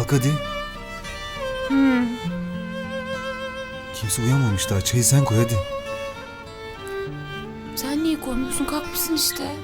Kalk hadi. Kimse uyanmamış daha. Çayı sen koy hadi. Sen niye koymuyorsun? Kalkmışsın işte.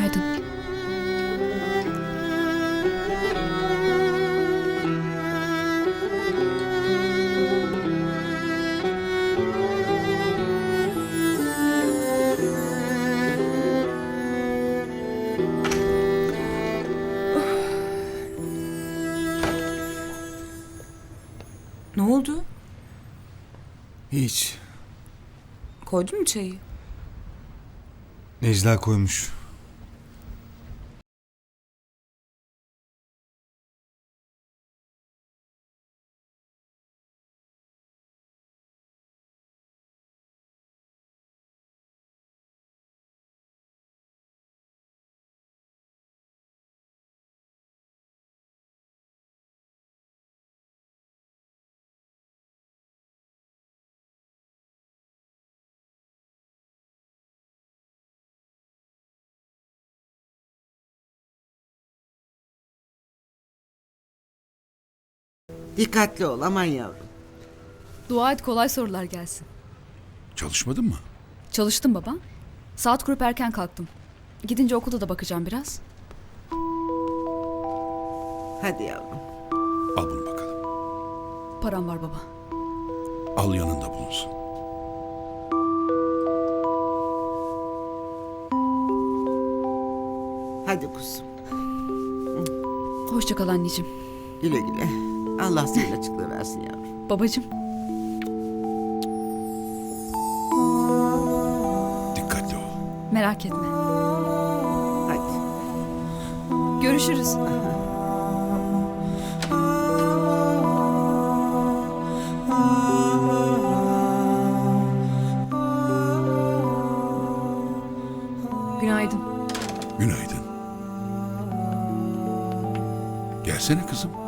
Günaydın. Ne oldu? Hiç. Koydun mu çayı? Necla koymuş. Dikkatli ol aman yavrum. Dua et kolay sorular gelsin. Çalışmadın mı? Çalıştım baba. Saat kurup erken kalktım. Gidince okulda da bakacağım biraz. Hadi yavrum. Al bunu bakalım. Param var baba. Al yanında bulunsun. Hadi kuzum. Hoşça kal anneciğim. Güle güle. Allah senin açıklığı versin yavrum. Babacığım. Dikkatli ol. Merak etme. Hadi. Görüşürüz. Günaydın. Günaydın. Gelsene kızım.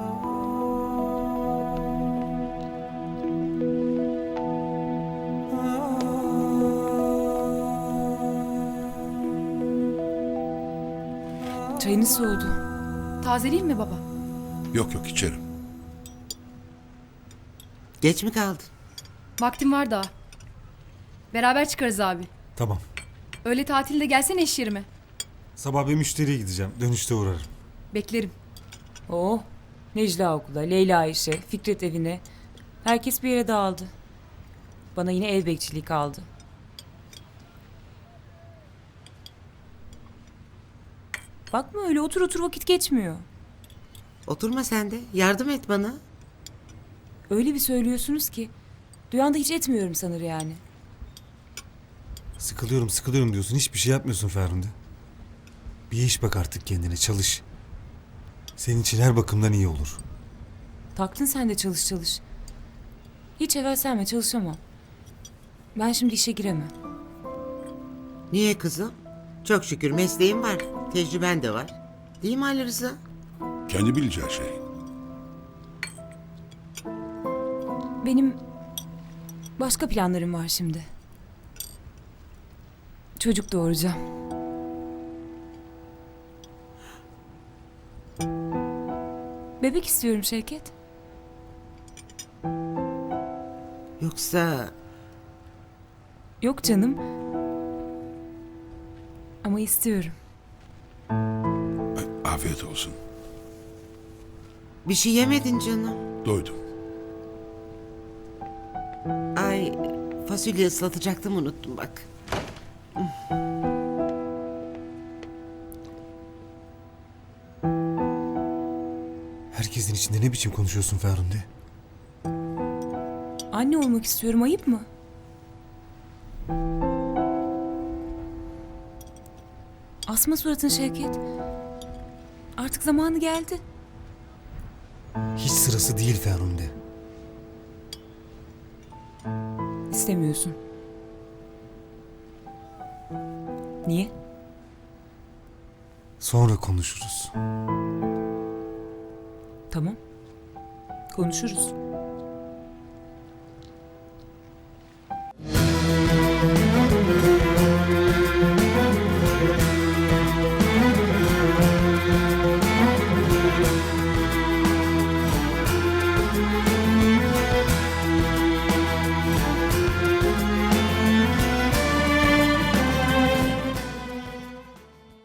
Çayınız soğudu. Tazeleyeyim mi baba? Yok yok içerim. Geç mi kaldın? Vaktim var daha. Beraber çıkarız abi. Tamam. Öğle tatilde gelsene iş yerime. Sabah bir müşteriye gideceğim. Dönüşte uğrarım. Beklerim. Oh, Necla okula, Leyla işe, Fikret evine. Herkes bir yere dağıldı. Bana yine ev bekçiliği kaldı. Bakma öyle otur otur vakit geçmiyor. Oturma sen de. Yardım et bana. Öyle bir söylüyorsunuz ki. Duyan da hiç etmiyorum sanır yani. Sıkılıyorum sıkılıyorum diyorsun. Hiçbir şey yapmıyorsun Ferhunde. Bir iş bak artık kendine. Çalış. Senin için her bakımdan iyi olur. Taktın sen de çalış çalış. Hiç evvelsenme çalışamam. Ben şimdi işe giremem. Niye kızım? Çok şükür mesleğin var. Tecrüben de var. Değil mi Ali Rıza? Kendi bileceği şey. Benim başka planlarım var şimdi. Çocuk doğuracağım. Bebek istiyorum Şevket. Yoksa Yok canım. Ama istiyorum. Afiyet olsun. bir şey yemedin canım. Doydum. Ay fasulye ıslatacaktım unuttum bak. Herkesin içinde ne biçim konuşuyorsun Ferhunde? Anne olmak istiyorum ayıp mı? Asma suratın Şevket. Artık zamanı geldi. Hiç sırası değil Ferhunde. İstemiyorsun. Niye? Sonra konuşuruz. Tamam. Konuşuruz.